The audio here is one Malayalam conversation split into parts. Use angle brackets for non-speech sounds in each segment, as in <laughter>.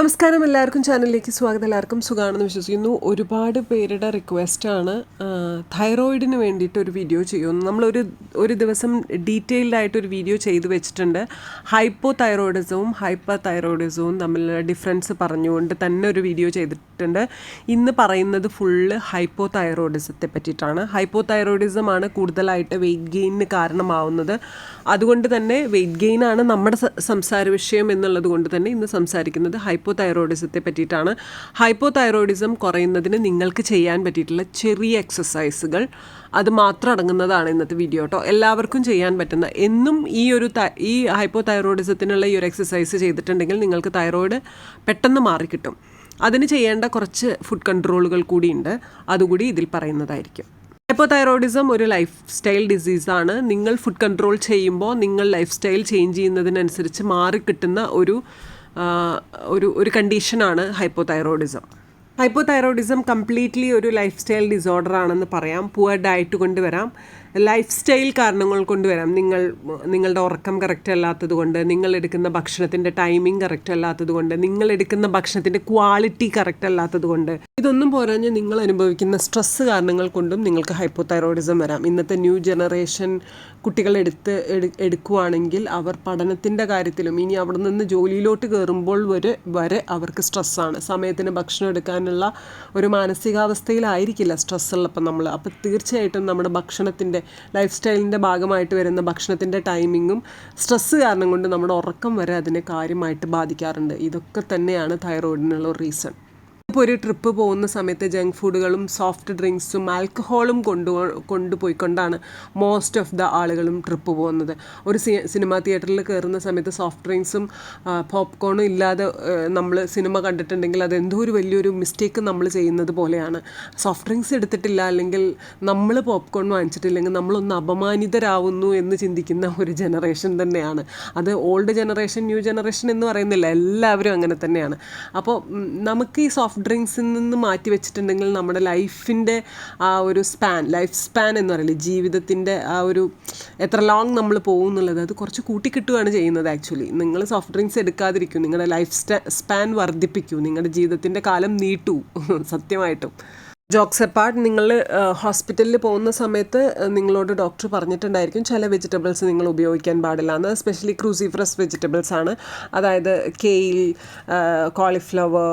നമസ്കാരം എല്ലാവർക്കും ചാനലിലേക്ക് സ്വാഗതം. എല്ലാവർക്കും സുഖമാണെന്ന് വിശ്വസിക്കുന്നു. ഒരുപാട് പേരുടെ റിക്വസ്റ്റാണ് തൈറോയിഡിന് വേണ്ടിയിട്ട് ഒരു വീഡിയോ ചെയ്യുന്നു. നമ്മളൊരു ഒരു ദിവസം ഡീറ്റെയിൽഡ് ആയിട്ട് ഒരു വീഡിയോ ചെയ്ത് വെച്ചിട്ടുണ്ട്. ഹൈപ്പോ തൈറോയിഡിസവും ഹൈപ്പർ തൈറോയിഡിസവും തമ്മിലുള്ള ഡിഫറൻസ് പറഞ്ഞുകൊണ്ട് തന്നെ ഒരു വീഡിയോ ചെയ്തിട്ടുണ്ട്. ഇന്ന് പറയുന്നത് ഫുള്ള് ഹൈപ്പോ തൈറോയിഡിസത്തെ പറ്റിയിട്ടാണ്. ഹൈപ്പോ തൈറോയിഡിസമാണ് കൂടുതലായിട്ട് വെയിറ്റ് ഗെയിനിന് കാരണമാവുന്നത്. അതുകൊണ്ട് തന്നെ വെയിറ്റ് ഗെയിനാണ് നമ്മുടെ സംസാര വിഷയം എന്നുള്ളത് കൊണ്ട് തന്നെ ഇന്ന് സംസാരിക്കുന്നത് ഹൈപ്പോ തൈറോയിഡിസത്തെ പറ്റിയിട്ടാണ്. ഹൈപ്പോ തൈറോയിഡിസം കുറയുന്നതിന് നിങ്ങൾക്ക് ചെയ്യാൻ പറ്റിയിട്ടുള്ള ചെറിയ എക്സസൈസുകൾ. അത് മാത്രം അടങ്ങുന്നതാണ് ഇന്നത്തെ വീഡിയോ കേട്ടോ എല്ലാവർക്കും ചെയ്യാൻ പറ്റുന്ന എന്നും ഈ ഒരു ഈ ഹൈപ്പോ തൈറോയിഡിസത്തിനുള്ള ഈ ഒരു എക്സസൈസ് ചെയ്തിട്ടുണ്ടെങ്കിൽ നിങ്ങൾക്ക് തൈറോയിഡ് പെട്ടെന്ന് മാറിക്കിട്ടും അതിന് ചെയ്യേണ്ട കുറച്ച് ഫുഡ് കൺട്രോളുകൾ കൂടിയുണ്ട്. അതുകൂടി ഇതിൽ പറയുന്നതായിരിക്കും. ഹൈപ്പോ തൈറോയിഡിസം ഒരു ലൈഫ് സ്റ്റൈൽ ഡിസീസാണ്. നിങ്ങൾ ഫുഡ് കൺട്രോൾ ചെയ്യുമ്പോൾ നിങ്ങൾ ലൈഫ് സ്റ്റൈൽ ചേഞ്ച് ചെയ്യുന്നതിനനുസരിച്ച് മാറിക്കിട്ടുന്ന ഒരു ഒരു ഒരു കണ്ടീഷനാണ് ഹൈപ്പോതൈറോയിഡിസം ഹൈപ്പോതൈറോയിഡിസം കംപ്ലീറ്റ്ലി ഒരു ലൈഫ് സ്റ്റൈൽ ഡിസോർഡർ ആണെന്ന് പറയാം. പുവർ ഡയറ്റ് കൊണ്ടുവരാം ലൈഫ് സ്റ്റൈൽ കാരണങ്ങൾ കൊണ്ടുവരാം നിങ്ങൾ നിങ്ങളുടെ ഉറക്കം കറക്റ്റ് അല്ലാത്തത് കൊണ്ട് നിങ്ങൾ എടുക്കുന്ന ഭക്ഷണത്തിന്റെ ടൈമിംഗ് കറക്റ്റ് അല്ലാത്തത് കൊണ്ട് നിങ്ങൾ എടുക്കുന്ന ഭക്ഷണത്തിന്റെ ക്വാളിറ്റി കറക്റ്റ് അല്ലാത്തത് കൊണ്ട് ഇതൊന്നും പോരാഞ്ഞ് നിങ്ങൾ അനുഭവിക്കുന്ന സ്ട്രെസ്സ് കാരണങ്ങൾ കൊണ്ടും നിങ്ങൾക്ക് ഹൈപ്പോതൈറോയിഡിസം വരാം. ഇന്നത്തെ ന്യൂ ജനറേഷൻ കുട്ടികൾ എടുത്ത് എടു- എടുക്കുവാണെങ്കിൽ അവർ പഠനത്തിന്റെ കാര്യത്തിലും ഇനി അവിടെ നിന്ന് ജോലിയിലോട്ട് കയറുമ്പോൾ വരെ വരെ അവർക്ക് സ്ട്രെസ്സാണ് സമയത്തിന് ഭക്ഷണം എടുക്കാനുള്ള ഒരു മാനസികാവസ്ഥയിലായിരിക്കില്ല സ്ട്രെസ്സുള്ളപ്പം നമ്മൾ. അപ്പോൾ തീർച്ചയായിട്ടും നമ്മുടെ ഭക്ഷണത്തിന്റെ ലൈഫ് സ്റ്റൈലിന്റെ ഭാഗമായിട്ട് വരുന്ന ഭക്ഷണത്തിന്റെ ടൈമിങ്ങും സ്ട്രെസ്സ് കാരണം കൊണ്ട് നമ്മുടെ ഉറക്കം വരെ അതിനെ കാര്യമായിട്ട് ബാധിക്കാറുണ്ട്. ഇതൊക്കെ തന്നെയാണ് തൈറോയിഡിനുള്ള റീസൺ ഇപ്പോൾ ഒരു ട്രിപ്പ് പോകുന്ന സമയത്ത് ജങ്ക് ഫുഡുകളും സോഫ്റ്റ് ഡ്രിങ്ക്സും ആൽക്കഹോളും കൊണ്ടു കൊണ്ടുപോയിക്കൊണ്ടാണ് മോസ്റ്റ് ഓഫ് ദ ആളുകളും ട്രിപ്പ് പോകുന്നത്. ഒരു സിനിമ തിയേറ്ററിൽ കയറുന്ന സമയത്ത് സോഫ്റ്റ് ഡ്രിങ്ക്സും പോപ്കോണും ഇല്ലാതെ നമ്മൾ സിനിമ കണ്ടിട്ടുണ്ടെങ്കിൽ അത് എന്തോ ഒരു വലിയൊരു മിസ്റ്റേക്ക് നമ്മൾ ചെയ്യുന്നത് പോലെയാണ്. സോഫ്റ്റ് ഡ്രിങ്ക്സ് എടുത്തിട്ടില്ല അല്ലെങ്കിൽ നമ്മൾ പോപ്കോൺ വാങ്ങിച്ചിട്ടില്ലെങ്കിൽ നമ്മളൊന്ന് അപമാനിതരാവുന്നു എന്ന് ചിന്തിക്കുന്ന ഒരു ജനറേഷൻ തന്നെയാണ്. അത് ഓൾഡ് ജനറേഷൻ ന്യൂ ജനറേഷൻ എന്ന് പറയുന്നില്ല. എല്ലാവരും അങ്ങനെ തന്നെയാണ്. അപ്പോൾ നമുക്ക് ഈ സോഫ്റ്റ് ഡ്രിങ്ക്സിൽ നിന്ന് മാറ്റി വെച്ചിട്ടുണ്ടെങ്കിൽ നമ്മുടെ ലൈഫിന്റെ ആ ഒരു സ്പാൻ ലൈഫ് സ്പാൻ എന്ന് പറയില്ലേ ജീവിതത്തിന്റെ ആ ഒരു എത്ര ലോങ് നമ്മൾ പോകും എന്നുള്ളത് അത് കുറച്ച് കൂട്ടിക്കിട്ടുകയാണ് ചെയ്യുന്നത് ആക്ച്വലി നിങ്ങൾ സോഫ്റ്റ് ഡ്രിങ്ക്സ് എടുക്കാതിരിക്കൂ നിങ്ങളുടെ ലൈഫ് സ്പാൻ വർദ്ധിപ്പിക്കൂ നിങ്ങളുടെ ജീവിതത്തിന്റെ കാലം നീട്ടൂ <laughs> സത്യമായിട്ടും. ജോക്സ് അപ്പാർട്ട് നിങ്ങൾ ഹോസ്പിറ്റലിൽ പോകുന്ന സമയത്ത് നിങ്ങളോട് ഡോക്ടർ പറഞ്ഞിട്ടുണ്ടായിരിക്കും ചില വെജിറ്റബിൾസ് നിങ്ങൾ ഉപയോഗിക്കാൻ പാടില്ല എന്ന്. സ്പെഷ്യലി ക്രൂസിഫ്രസ് വെജിറ്റബിൾസ് ആണ്. അതായത് കെയിൽ കോളിഫ്ലവർ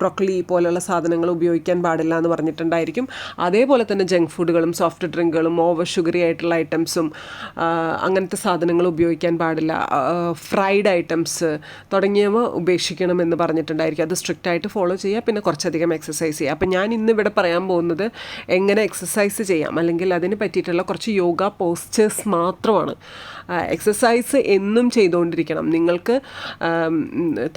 ബ്രൊക്കലി പോലുള്ള സാധനങ്ങൾ ഉപയോഗിക്കാൻ പാടില്ല എന്ന് പറഞ്ഞിട്ടുണ്ടായിരിക്കും. അതേപോലെ തന്നെ ജങ്ക് ഫുഡുകളും സോഫ്റ്റ് ഡ്രിങ്കുകളും ഓവർ ഷുഗറി ആയിട്ടുള്ള ഐറ്റംസും അങ്ങനത്തെ സാധനങ്ങൾ ഉപയോഗിക്കാൻ പാടില്ല. ഫ്രൈഡ് ഐറ്റംസ് തുടങ്ങിയവ ഉപേക്ഷിക്കണം എന്ന് പറഞ്ഞിട്ടുണ്ടായിരിക്കും. അത് സ്ട്രിക്റ്റ് ആയിട്ട് ഫോളോ ചെയ്യുക പിന്നെ കുറച്ചധികം എക്സസൈസ് ചെയ്യുക. അപ്പം ഞാൻ ഇന്ന് ഇവിടെ പറയാൻ പോകുന്നത് എങ്ങനെ എക്സസൈസ് ചെയ്യാം. അല്ലെങ്കിൽ അതിന് പറ്റിയിട്ടുള്ള കുറച്ച് യോഗ പോസ്റ്റേഴ്സ് മാത്രമാണ്. എക്സസൈസ് എന്നും ചെയ്തുകൊണ്ടിരിക്കണം. നിങ്ങൾക്ക്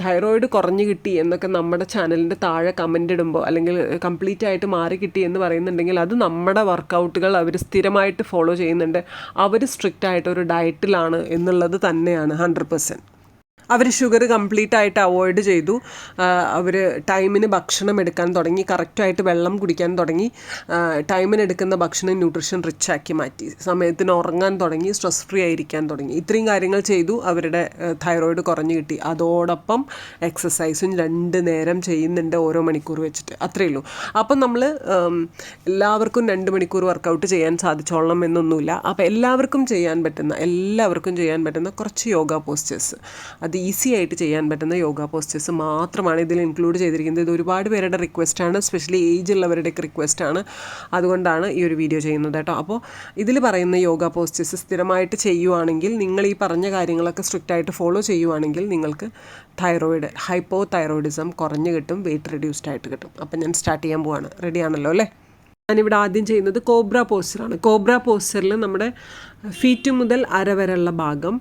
തൈറോയിഡ് കുറഞ്ഞു കിട്ടി എന്നൊക്കെ നമ്മുടെ ചാനലിന്റെ താഴെ കമന്റ് ഇടുമ്പോൾ അല്ലെങ്കിൽ കംപ്ലീറ്റ് ആയിട്ട് മാറി കിട്ടി എന്ന് പറയുന്നുണ്ടെങ്കിൽ അത് നമ്മുടെ വർക്കൗട്ടുകൾ അവർ സ്ഥിരമായിട്ട് ഫോളോ ചെയ്യുന്നുണ്ട്. അവർ സ്ട്രിക്റ്റ് ആയിട്ട് ഒരു ഡയറ്റിലാണ് എന്നുള്ളത് തന്നെയാണ് ഹൺഡ്രഡ് പെർസെന്റ് അവർ ഷുഗർ കംപ്ലീറ്റ് ആയിട്ട് അവോയ്ഡ് ചെയ്തു. അവർ ടൈമിന് ഭക്ഷണം എടുക്കാൻ തുടങ്ങി. കറക്റ്റായിട്ട് വെള്ളം കുടിക്കാൻ തുടങ്ങി. ടൈമിന് എടുക്കുന്ന ഭക്ഷണം ന്യൂട്രീഷൻ റിച്ച് ആക്കി മാറ്റി. സമയത്തിന് ഉറങ്ങാൻ തുടങ്ങി സ്ട്രെസ് ഫ്രീ ആയിരിക്കാൻ തുടങ്ങി. ഇത്രയും കാര്യങ്ങൾ ചെയ്തു. അവരുടെ തൈറോയിഡ് കുറഞ്ഞു കിട്ടി. അതോടൊപ്പം എക്സസൈസും രണ്ട് നേരം ചെയ്യുന്നുണ്ട് ഓരോ മണിക്കൂർ വെച്ചിട്ട്. അത്രയേ ഉള്ളൂ. അപ്പം നമ്മൾ എല്ലാവർക്കും രണ്ട് മണിക്കൂർ വർക്കൗട്ട് ചെയ്യാൻ സാധിച്ചോളണം എന്നൊന്നുമില്ല. അപ്പോൾ എല്ലാവർക്കും ചെയ്യാൻ പറ്റുന്ന എല്ലാവർക്കും ചെയ്യാൻ പറ്റുന്ന കുറച്ച് യോഗ പോസ്റ്റേഴ്സ് അത് ഈസി ആയിട്ട് ചെയ്യാൻ പറ്റുന്ന യോഗ പോസ്റ്റേഴ്സ് മാത്രമാണ് ഇതിൽ ഇൻക്ലൂഡ് ചെയ്തിരിക്കുന്നത്. ഇത് ഒരുപാട് പേരുടെ റിക്വസ്റ്റാണ് സ്പെഷ്യലി ഏജ് ഉള്ളവരുടെയൊക്കെ റിക്വസ്റ്റാണ് അതുകൊണ്ടാണ് ഈ ഒരു വീഡിയോ ചെയ്യുന്നത് കേട്ടോ. അപ്പോൾ ഇതിൽ പറയുന്ന യോഗ പോസ്റ്റേഴ്സ് സ്ഥിരമായിട്ട് ചെയ്യുവാണെങ്കിൽ നിങ്ങൾ ഈ പറഞ്ഞ കാര്യങ്ങളൊക്കെ സ്ട്രിക്റ്റ് ആയിട്ട് ഫോളോ ചെയ്യുവാണെങ്കിൽ നിങ്ങൾക്ക് തൈറോയിഡ് ഹൈപ്പോ തൈറോയിഡിസം കുറഞ്ഞ് കിട്ടും വെയിറ്റ് റെഡ്യൂസ്ഡ് ആയിട്ട് കിട്ടും. അപ്പം ഞാൻ സ്റ്റാർട്ട് ചെയ്യാൻ പോവാണ്. റെഡിയാണല്ലോ അല്ലേ? ഞാനിവിടെ ആദ്യം ചെയ്യുന്നത് കോബ്ര പോസ്റ്ററാണ് കോബ്ര പോസ്റ്ററിൽ നമ്മുടെ ഫീറ്റ് മുതൽ അര വരെയുള്ള ഭാഗം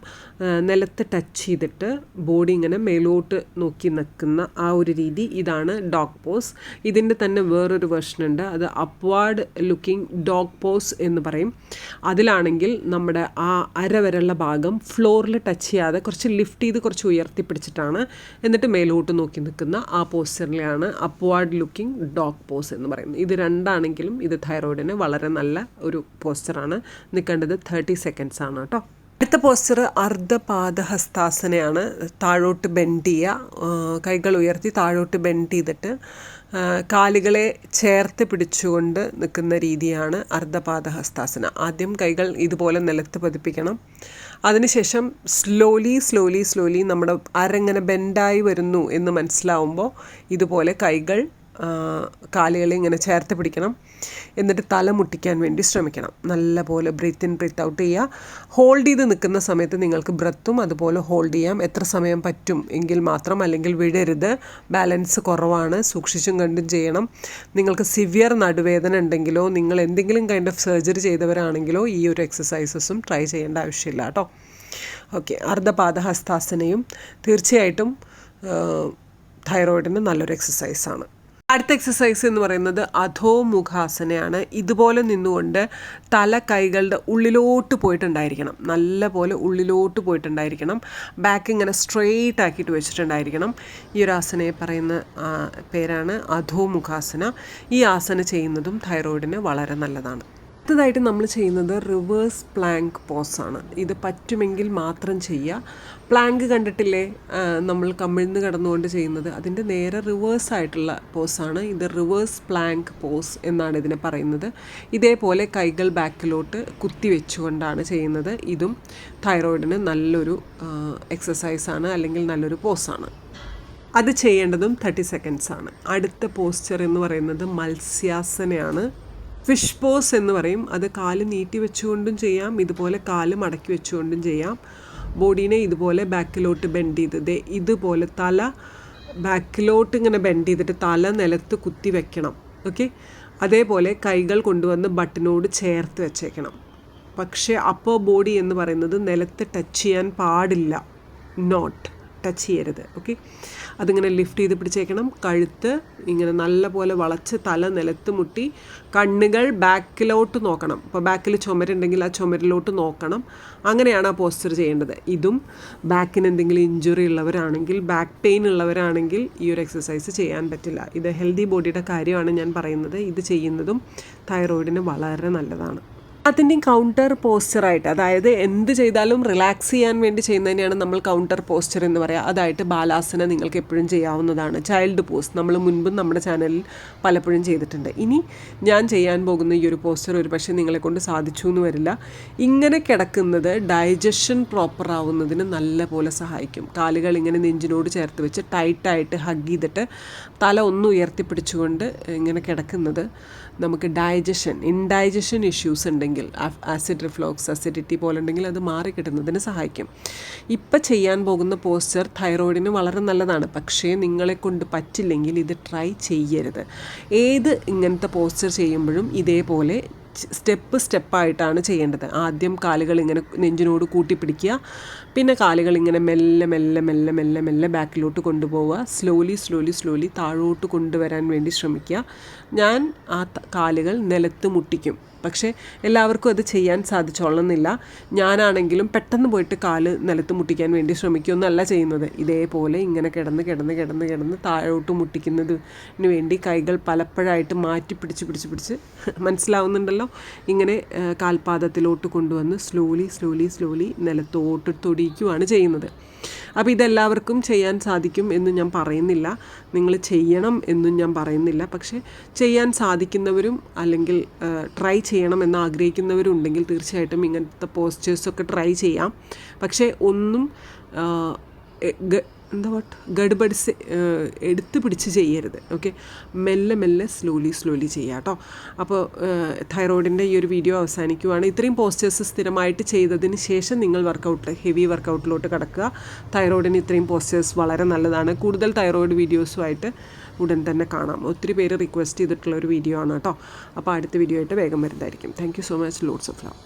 നിലത്ത് ടച്ച് ചെയ്തിട്ട് ബോഡി ഇങ്ങനെ മേലോട്ട് നോക്കി നിൽക്കുന്ന ആ ഒരു രീതി ഇതാണ് ഡോഗ് പോസ് ഇതിന്റെ തന്നെ വേറൊരു വെർഷൻ ഉണ്ട്. അത് അപ്വാർഡ് ലുക്കിംഗ് ഡോഗ് പോസ് എന്ന് പറയും. അതിലാണെങ്കിൽ നമ്മുടെ ആ അര വരെയുള്ള ഭാഗം ഫ്ലോറിൽ ടച്ച് ചെയ്യാതെ കുറച്ച് ലിഫ്റ്റ് ചെയ്ത് കുറച്ച് ഉയർത്തി പിടിച്ചിട്ടാണ് എന്നിട്ട് മേലോട്ട് നോക്കി നിൽക്കുന്ന ആ പോസ്റ്ററിലാണ് അപ്വാർഡ് ലുക്കിംഗ് ഡോഗ് പോസ് എന്ന് പറയുന്നത്. ഇത് രണ്ടാണെങ്കിലും ഇത് തൈറോയിഡിന് വളരെ നല്ല ഒരു പോസ്റ്ററാണ് നിൽക്കേണ്ടത് തേർട്ടി സെക്കൻഡ്സ് ആണ് കേട്ടോ. അടുത്ത പോസ്റ്റർ അർദ്ധപാദഹസ്താസനയാണ്. താഴോട്ട് ബെൻഡ് ചെയ്യുക. കൈകൾ ഉയർത്തി താഴോട്ട് ബെൻഡ് ചെയ്തിട്ട് കാലുകളെ ചേർത്ത് പിടിച്ചുകൊണ്ട് നിൽക്കുന്ന രീതിയാണ് അർദ്ധപാദഹസ്താസന. ആദ്യം കൈകൾ ഇതുപോലെ നിലത്ത് പതിപ്പിക്കണം. അതിനുശേഷം സ്ലോലി സ്ലോലി സ്ലോലി നമ്മുടെ അരങ്ങനെ ബെൻഡായി വരുന്നു എന്ന് മനസ്സിലാവുമ്പോൾ ഇതുപോലെ കൈകൾ കാലുകളെ ഇങ്ങനെ ചേർത്ത് പിടിക്കണം. എന്നിട്ട് തല മുട്ടിക്കാൻ വേണ്ടി ശ്രമിക്കണം. നല്ലപോലെ ബ്രീത്ത് ഇൻ ബ്രീത്ത് ഔട്ട് ചെയ്യുക ഹോൾഡ് ചെയ്ത് നിൽക്കുന്ന സമയത്ത് നിങ്ങൾക്ക് ബ്രത്തും അതുപോലെ ഹോൾഡ് ചെയ്യാം. എത്ര സമയം പറ്റും എങ്കിൽ മാത്രം അല്ലെങ്കിൽ വിടരുത്. ബാലൻസ് കുറവാണ്. സൂക്ഷിച്ചും കണ്ടും ചെയ്യണം. നിങ്ങൾക്ക് സിവിയർ നടുവേദന ഉണ്ടെങ്കിലോ നിങ്ങൾ എന്തെങ്കിലും കൈൻഡ് ഓഫ് സർജറി ചെയ്തവരാണെങ്കിലോ ഈ ഒരു എക്സസൈസസും ട്രൈ ചെയ്യേണ്ട ആവശ്യമില്ല കേട്ടോ. ഓക്കെ അർദ്ധപാദഹസ്താസനയും തീർച്ചയായിട്ടും തൈറോയിഡിന് നല്ലൊരു എക്സസൈസാണ് അടുത്ത എക്സസൈസ് എന്ന് പറയുന്നത് അധോമുഖാസനയാണ് ഇതുപോലെ നിന്നുകൊണ്ട് തല കൈകളുടെ ഉള്ളിലോട്ട് പോയിട്ടുണ്ടായിരിക്കണം. നല്ല പോലെ ഉള്ളിലോട്ട് പോയിട്ടുണ്ടായിരിക്കണം. ബാക്ക് ഇങ്ങനെ സ്ട്രെയിറ്റ് ആക്കിയിട്ട് വെച്ചിട്ടുണ്ടായിരിക്കണം. ഈ ഒരു ആസനയെ പറയുന്ന പേരാണ് അധോമുഖാസന ഈ ആസന ചെയ്യുന്നതും തൈറോയിഡിന് വളരെ നല്ലതാണ്. അടുത്തതായിട്ട് നമ്മൾ ചെയ്യുന്നത് റിവേഴ്സ് പ്ലാങ്ക് പോസാണ് ഇത് പറ്റുമെങ്കിൽ മാത്രം ചെയ്യുക. പ്ലാങ്ക് കണ്ടിട്ടില്ലേ? നമ്മൾ കമിഴ്ന്ന് കിടന്നുകൊണ്ട് ചെയ്യുന്നത്. അതിന്റെ നേരെ റിവേഴ്സ് ആയിട്ടുള്ള പോസാണ് ഇത് റിവേഴ്സ് പ്ലാങ്ക് പോസ് എന്നാണ് ഇതിനെ പറയുന്നത്. ഇതേപോലെ കൈകൾ ബാക്കിലോട്ട് കുത്തി വെച്ചുകൊണ്ടാണ് ചെയ്യുന്നത്. ഇതും തൈറോയിഡിന് നല്ലൊരു എക്സസൈസാണ് അല്ലെങ്കിൽ നല്ലൊരു പോസാണ് അത് ചെയ്യേണ്ടതും തേർട്ടി സെക്കൻഡ്സ് ആണ്. അടുത്ത പോസ്ചർ എന്ന് പറയുന്നത് മത്സ്യാസനയാണ്. ഫിഷ് പോസ് എന്ന് പറയും. അത് കാൽ നീട്ടി വെച്ചുകൊണ്ടും ചെയ്യാം. ഇതുപോലെ കാൽ മടക്കി വെച്ചുകൊണ്ടും ചെയ്യാം. ബോഡീനെ ഇതുപോലെ ബാക്കിലോട്ട് ബെൻഡ് ചെയ്ത് ഇതുപോലെ തല ബാക്കിലോട്ട് ഇങ്ങനെ ബെൻഡ് ചെയ്തിട്ട് തല നിലത്ത് കുത്തി വെക്കണം. ഓക്കെ? അതേപോലെ കൈകൾ കൊണ്ടുവന്ന് ബട്ടനോട് ചേർത്ത് വെച്ചേക്കണം. പക്ഷേ അപ്പർ ബോഡി എന്ന് പറയുന്നത് നിലത്ത് ടച്ച് ചെയ്യാൻ പാടില്ല. നോട്ട്. ടച്ച് ചെയ്യരുത്. ഓക്കെ? അതിങ്ങനെ ലിഫ്റ്റ് ചെയ്ത് പിടിച്ചേക്കണം. കഴുത്ത് ഇങ്ങനെ നല്ല പോലെ വളച്ച് തല നിലത്ത് മുട്ടി കണ്ണുകൾ ബാക്കിലോട്ട് നോക്കണം. ഇപ്പോൾ ബാക്കിൽ ചുമരുണ്ടെങ്കിൽ ആ ചുമരിലോട്ട് നോക്കണം. അങ്ങനെയാണ് ആ പോസ്റ്റർ ചെയ്യേണ്ടത്. ഇതും ബാക്കിന് എന്തെങ്കിലും ഇഞ്ചുറി ഉള്ളവരാണെങ്കിൽ ബാക്ക് പെയിൻ ഉള്ളവരാണെങ്കിൽ ഈ ഒരു എക്സസൈസ് ചെയ്യാൻ പറ്റില്ല. ഇത് ഹെൽത്തി ബോഡിയുടെ കാര്യമാണ് ഞാൻ പറയുന്നത്. ഇത് ചെയ്യുന്നതും തൈറോയിഡിന് വളരെ നല്ലതാണ്. അതിന്റെയും കൗണ്ടർ പോസ്ചറായിട്ട് അതായത് എന്ത് ചെയ്താലും റിലാക്സ് ചെയ്യാൻ വേണ്ടി ചെയ്യുന്നതിനെയാണ് നമ്മൾ കൗണ്ടർ പോസ്റ്റർ എന്ന് പറയുക അതായിട്ട് ബാലാസന നിങ്ങൾക്ക് എപ്പോഴും ചെയ്യാവുന്നതാണ്. ചൈൽഡ് പോസ് നമ്മൾ മുൻപും നമ്മുടെ ചാനലിൽ പലപ്പോഴും ചെയ്തിട്ടുണ്ട്. ഇനി ഞാൻ ചെയ്യാൻ പോകുന്ന ഈ ഒരു പോസ്റ്റർ ഒരു പക്ഷേ നിങ്ങളെ കൊണ്ട് സാധിച്ചു എന്ന് വരില്ല. ഇങ്ങനെ കിടക്കുന്നത് ഡൈജഷൻ പ്രോപ്പർ ആവുന്നതിന് നല്ല പോലെ സഹായിക്കും. കാലുകൾ ഇങ്ങനെ നെഞ്ചിനോട് ചേർത്ത് വെച്ച് ടൈറ്റായിട്ട് ഹഗ് ചെയ്തിട്ട് തല ഒന്ന് ഉയർത്തിപ്പിടിച്ചുകൊണ്ട് ഇങ്ങനെ കിടക്കുന്നത് നമുക്ക് ഡൈജഷൻ ഇൻഡൈജഷൻ ഇഷ്യൂസ് ഉണ്ടെങ്കിൽ ആസിഡ് റിഫ്ലോക്സ് അസിഡിറ്റി പോലെ ഉണ്ടെങ്കിൽ അത് മാറി കിട്ടുന്നതിന് സഹായിക്കും. ഇപ്പം ചെയ്യാൻ പോകുന്ന പോസ്ചർ തൈറോയിഡിന് വളരെ നല്ലതാണ്. പക്ഷേ നിങ്ങളെ കൊണ്ട് പറ്റില്ലെങ്കിൽ ഇത് ട്രൈ ചെയ്യരുത്. ഏത് ഇങ്ങനത്തെ പോസ്ചർ ചെയ്യുമ്പോഴും ഇതേപോലെ സ്റ്റെപ്പ് സ്റ്റെപ്പായിട്ടാണ് ചെയ്യേണ്ടത്. ആദ്യം കാലുകൾ ഇങ്ങനെ നെഞ്ചിനോട് കൂട്ടിപ്പിടിക്കുക. പിന്നെ കാലുകൾ ഇങ്ങനെ മെല്ലെ മെല്ലെ മെല്ലെ മെല്ലെ മെല്ലെ ബാക്കിലോട്ട് കൊണ്ടുപോവുക. സ്ലോലി സ്ലോലി സ്ലോലി താഴോട്ട് കൊണ്ടുവരാൻ വേണ്ടി ശ്രമിക്കുക. ഞാൻ ആ കാലുകൾ നിലത്ത് മുട്ടിക്കും. പക്ഷേ എല്ലാവർക്കും അത് ചെയ്യാൻ സാധിച്ചോളണമെന്നില്ല. ഞാനാണെങ്കിലും പെട്ടെന്ന് പോയിട്ട് കാൽ നിലത്ത് മുട്ടിക്കാൻ വേണ്ടി ശ്രമിക്കുകയൊന്നുമല്ല ചെയ്യുന്നത്. ഇതേപോലെ ഇങ്ങനെ കിടന്ന് കിടന്ന് കിടന്ന് കിടന്ന് താഴോട്ട് മുട്ടിക്കുന്നതിന് വേണ്ടി കൈകൾ പലപ്പോഴായിട്ട് മാറ്റി പിടിച്ച് പിടിച്ച് പിടിച്ച് <laughs> മനസ്സിലാവുന്നുണ്ടല്ലോ? ഇങ്ങനെ കാൽപാദത്തിലോട്ട് കൊണ്ടുവന്ന് സ്ലോലി സ്ലോലി സ്ലോലി നിലത്തോട്ട് തൊടിയിക്കുവാണ് ചെയ്യുന്നത്. അപ്പോൾ ഇതെല്ലാവർക്കും ചെയ്യാൻ സാധിക്കും എന്ന് ഞാൻ പറയുന്നില്ല. നിങ്ങൾ ചെയ്യണം എന്നും ഞാൻ പറയുന്നില്ല. പക്ഷേ ചെയ്യാൻ സാധിക്കുന്നവരും അല്ലെങ്കിൽ ട്രൈ ചെയ്യണം എന്ന് ആഗ്രഹിക്കുന്നവരും ഉണ്ടെങ്കിൽ തീർച്ചയായിട്ടും ഇങ്ങനത്തെ പോസ്റ്റേഴ്സൊക്കെ ട്രൈ ചെയ്യാം. പക്ഷേ ഒന്നും എന്താ വാട്ട് ഗഡ്ബഡ്സ് എടുത്ത് പിടിച്ച് ചെയ്യരുത്. ഓക്കെ മെല്ലെ മെല്ലെ സ്ലോലി സ്ലോലി ചെയ്യുക കേട്ടോ അപ്പോൾ തൈറോയിഡിന്റെ ഈ ഒരു വീഡിയോ അവസാനിക്കുവാണ്. ഇത്രയും പോസ്റ്റേഴ്സ് സ്ഥിരമായിട്ട് ചെയ്തതിന് ശേഷം നിങ്ങൾ വർക്കൗട്ട് ഹെവി വർക്കൗട്ടിലോട്ട് കിടക്കുക. തൈറോയിഡിന് ഇത്രയും പോസ്റ്റേഴ്സ് വളരെ നല്ലതാണ്. കൂടുതൽ തൈറോയിഡ് വീഡിയോസുമായിട്ട് ഉടൻ തന്നെ കാണാം. ഒത്തിരി പേര് റിക്വസ്റ്റ് ചെയ്തിട്ടുള്ള ഒരു വീഡിയോ ആണ് കേട്ടോ അപ്പോൾ അടുത്ത വീഡിയോ ആയിട്ട് വേഗം വരുന്നതായിരിക്കും. Thank so much loads of love